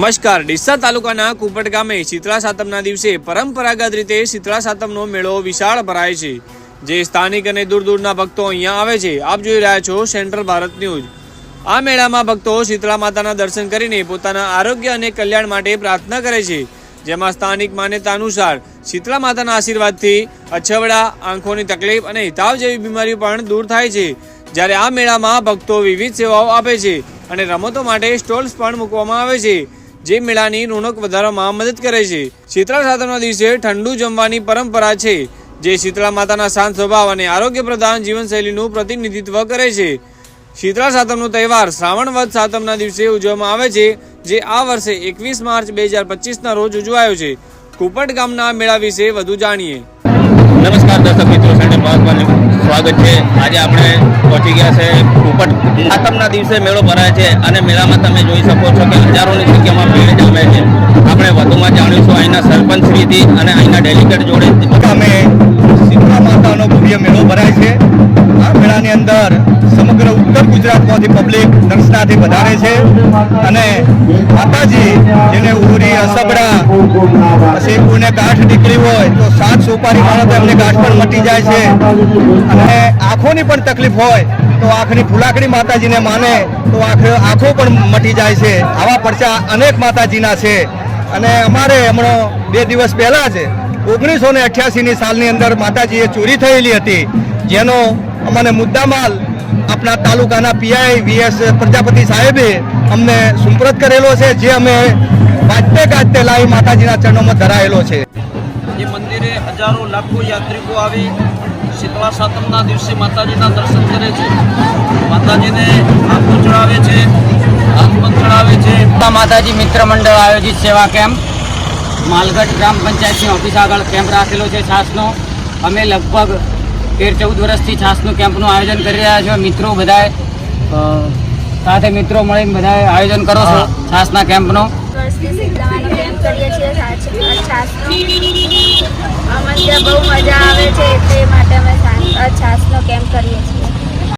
નમસ્કાર. ડીસા તાલુકાના કુપટ ગામે શીતળા સાતમના દિવસે પરંપરાગત રીતે શીતળા સાતમનો મેળો વિશાળ ભરાય છે. જે સ્થાનિક અને દૂર દૂરના ભક્તો અહીંયા આવે છે. આપ જોઈ રહ્યા છો સેન્ટ્રલ ભારત ન્યૂઝ. આ મેળામાં ભક્તો શીતળા માતાના દર્શન કરીને પોતાના આરોગ્ય અને કલ્યાણ માટે પ્રાર્થના કરે છે. જેમાં સ્થાનિક માન્યતા અનુસાર શીતળા માતાના આશીર્વાદથી અછવડા, આંખોની તકલીફ અને હિતાવ જેવી બીમારીઓ પણ દૂર થાય છે. જ્યારે આ મેળામાં ભક્તો વિવિધ સેવાઓ આપે છે અને રમતો માટે સ્ટોલ્સ પણ મૂકવામાં આવે છે. જે મેળાની રોનક વધારવામાં મદદ કરે છે. શીતળા સાતમના દિવસે ઠંડુ જમવાની પરંપરા છે, જે શીતળા માતાના શાંત સ્વભાવ અને આરોગ્ય પ્રધાન જીવનશૈલીનું પ્રતિનિધિત્વ કરે છે. શીતળા સાતમનો તહેવાર શ્રાવણ વધ સાતમના દિવસે ઉજવવામાં આવે છે, જે આ વર્ષે એકવીસ માર્ચ બે હજાર પચીસના રોજ ઉજવાયો છે. કુપટ ગામના મેળા વિશે વધુ જાણીએ. નમસ્કાર દર્શક મિત્રો સાથે ભારતમાં સ્વાગત છે. આજે આપણે પહોંચી ગયા છે કુપટ સાતમના દિવસે મેળો ભરાય છે અને મેળામાં તમે જોઈ શકો છો કે હજારોની સંખ્યામાં ભીડ જમે છે. આપણે વધુમાં જાણીશું અહીંના સરપંચ શ્રીથી અને અહીંના ડેલિગેટ જોડે. અમે શીતળા માતાનો ભવ્ય મેળો ભરાય છે. આ મેળાની અંદર સમગ્ર ઉત્તર ગુજરાતમાંથી પબ્લિક દર્શનાથી વધારે છે. અને માતાજી, જેને ઉરી અસબડા પછી કોઈને ગાંઠ નીકળી હોય તો સાત સુપારી માણો તો એમને ગાંઠ પણ મટી જાય છે. અને આંખોની પણ તકલીફ હોય તો આંખની ફુલાકડી માતાજીને માને તો આંખ, આંખો પણ મટી જાય છે. આવા પરચા અનેક માતાજીના છે. અને અમારે હમણાં બે દિવસ પહેલાં જ ઓગણીસો ને અઠ્યાસીની સાલની અંદર માતાજીએ ચોરી થયેલી હતી. જેનો અમને મુદ્દામાલ આપણા તાલુકાના પીઆઈ વીએસ પ્રજાપતિ સાહેબે અમને સુપ્રત કરેલો છે જે અમે ગાજતે ગાજતે લાવી માતાજીના ચરણોમાં ધરાયેલો છે. એ મંદિરે હજારો લાખો યાત્રિકો આવી શીતળા સાતમના દિવસે માતાજીના દર્શન કરે છે. માતાજીને આંખો ચડાવે છે હાથમાં ચડાવે છે. માતાજી મિત્ર મંડળ આયોજિત સેવા કેમ્પ માલગઢ ગ્રામ પંચાયતની ઓફિસ આગળ કેમ્પ રાખેલો છે છાસનો. અમે લગભગ તેર ચૌદ વર્ષથી છાસનું કેમ્પનું આયોજન કરી રહ્યા છો. મિત્રો બધાએ સાથે મિત્રો મળીને બધાએ આયોજન કરો છો છાસના કેમ્પનો. કેમ્પ કરીએ છીએ છાસ- છાસનો ત્યાં બહુ મજા આવે છે તે માટે અમે છાસ- છાસનો કેમ્પ કરીએ છીએ.